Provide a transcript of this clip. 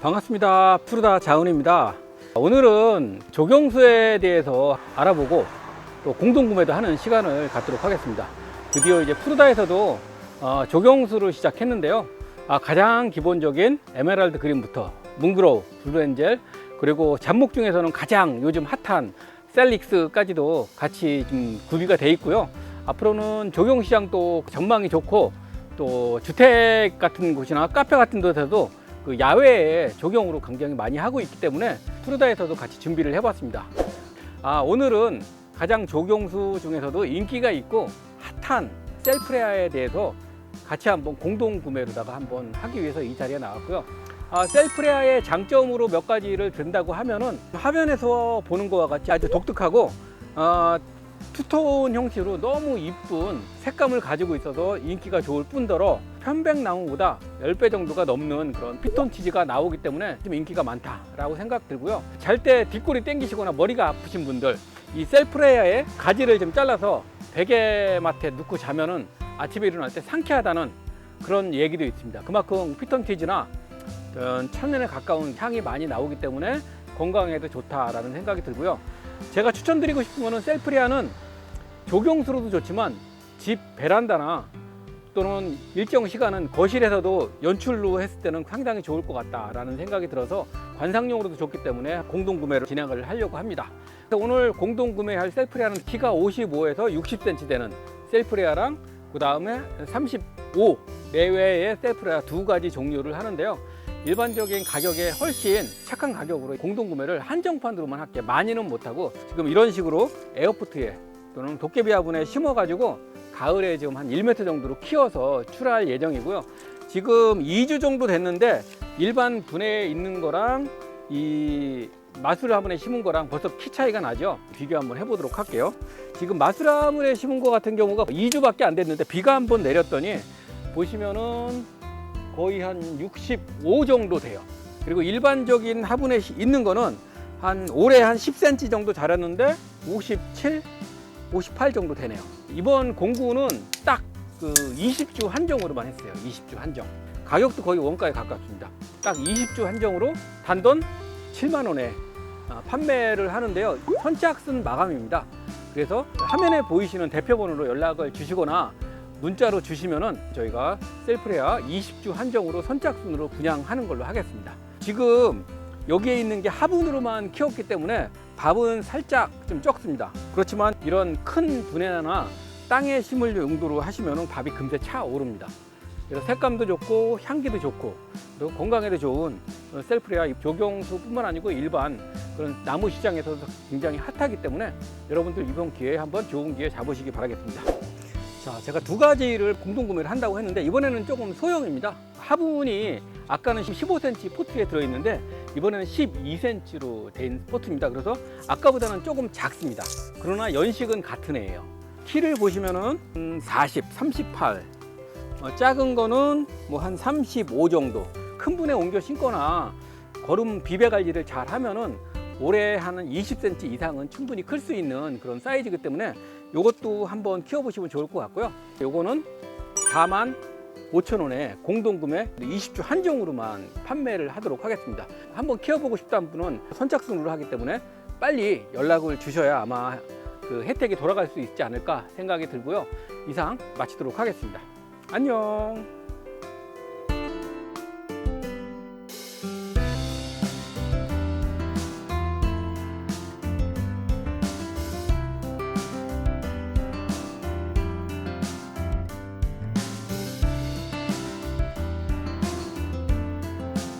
반갑습니다. 푸르다 자은입니다. 오늘은 조경수에 대해서 알아보고 또 공동구매도 하는 시간을 갖도록 하겠습니다. 드디어 이제 푸르다에서도 어, 조경수를 시작했는데요. 아, 가장 기본적인 에메랄드 그린부터 뭉그로우, 블루엔젤 그리고 잡목 중에서는 가장 요즘 핫한 셀릭스까지도 같이 좀 구비가 돼 있고요. 앞으로는 조경시장도 전망이 좋고 또 주택 같은 곳이나 카페 같은 곳에서도 그 야외에 조경으로 굉장히 많이 하고 있기 때문에 푸르다에서도 같이 준비를 해봤습니다. 아, 오늘은 가장 조경수 중에서도 인기가 있고 핫한 셀프레아에 대해서 같이 한번 공동 구매로다가 한번 하기 위해서 이 자리에 나왔고요. 아, 셀프레아의 장점으로 몇 가지를 든다고 하면은 화면에서 보는 것과 같이 아주 독특하고 아, 투톤 형식으로 너무 이쁜 색감을 가지고 있어서 인기가 좋을 뿐더러 편백나무보다 10배 정도가 넘는 그런 피톤 치즈가 나오기 때문에 좀 인기가 많다라고 생각 들고요. 잘 때 뒷골이 땡기시거나 머리가 아프신 분들 이 셀프레아의 가지를 좀 잘라서 베개맡에 넣고 자면은 아침에 일어날 때 상쾌하다는 그런 얘기도 있습니다. 그만큼 피톤 치즈나 어떤 천연에 가까운 향이 많이 나오기 때문에 건강에도 좋다라는 생각이 들고요. 제가 추천드리고 싶은 거는 셀프리아는 조경수로도 좋지만 집 베란다나 또는 일정 시간은 거실에서도 연출로 했을 때는 상당히 좋을 것 같다라는 생각이 들어서 관상용으로도 좋기 때문에 공동 구매를 진행을 하려고 합니다. 오늘 공동 구매할 셀프리아는 키가 55에서 60cm 되는 셀프리아랑 그 다음에 35 내외의 셀프리아 두 가지 종류를 하는데요. 일반적인 가격에 훨씬 착한 가격으로 공동 구매를 한정판으로만 할게 많이는 못하고 지금 이런 식으로 에어포트에 또는 도깨비 화분에 심어가지고 가을에 지금 한 1m 정도로 키워서 출하할 예정이고요. 지금 2주 정도 됐는데 일반 분해에 있는 거랑 이 마술 화분에 심은 거랑 벌써 키 차이가 나죠. 비교 한번 해보도록 할게요. 지금 마술 화분에 심은 거 같은 경우가 2주밖에 안 됐는데 비가 한번 내렸더니 보시면은 거의 한 65 정도 돼요. 그리고 일반적인 화분에 시- 있는 거는 한 올해 한 10cm 정도 자랐는데 57, 58 정도 되네요. 이번 공구는 딱 그 20주 한정으로만 했어요. 20주 한정. 가격도 거의 원가에 가깝습니다. 딱 20주 한정으로 단돈 7만 원에 아, 판매를 하는데요. 선착순 마감입니다. 그래서 화면에 보이시는 대표번호로 연락을 주시거나 문자로 주시면은 저희가 셀프레아 20주 한정으로 선착순으로 분양하는 걸로 하겠습니다. 지금 여기에 있는 게 화분으로만 키웠기 때문에 밥은 살짝 좀 적습니다. 그렇지만 이런 큰 분해나 땅에 심을 용도로 하시면은 밥이 금세 차오릅니다. 그래서 색감도 좋고 향기도 좋고 그리고 건강에도 좋은 셀프레아 조경수뿐만 아니고 일반 그런 나무 시장에서도 굉장히 핫하기 때문에 여러분들 이번 기회에 한번 좋은 기회 잡으시기 바라겠습니다. 자, 제가 두 가지를 공동 구매를 한다고 했는데 이번에는 조금 소형입니다. 화분이 아까는 15cm 포트에 들어있는데 이번에는 12cm로 된 포트입니다. 그래서 아까보다는 조금 작습니다. 그러나 연식은 같은 애예요. 키를 보시면은 음, 40, 38. 어, 작은 거는 뭐 한 35 정도. 큰 분에 옮겨 심거나 거름 비배 관리를 잘 하면은 올해 한 20cm 이상은 충분히 클 수 있는 그런 사이즈이기 때문에 이것도 한번 키워보시면 좋을 것 같고요. 요거는 4만 5천 원에 공동구매 20주 한정으로만 판매를 하도록 하겠습니다. 한번 키워보고 싶다는 분은 선착순으로 하기 때문에 빨리 연락을 주셔야 아마 그 혜택이 돌아갈 수 있지 않을까 생각이 들고요. 이상 마치도록 하겠습니다. 안녕.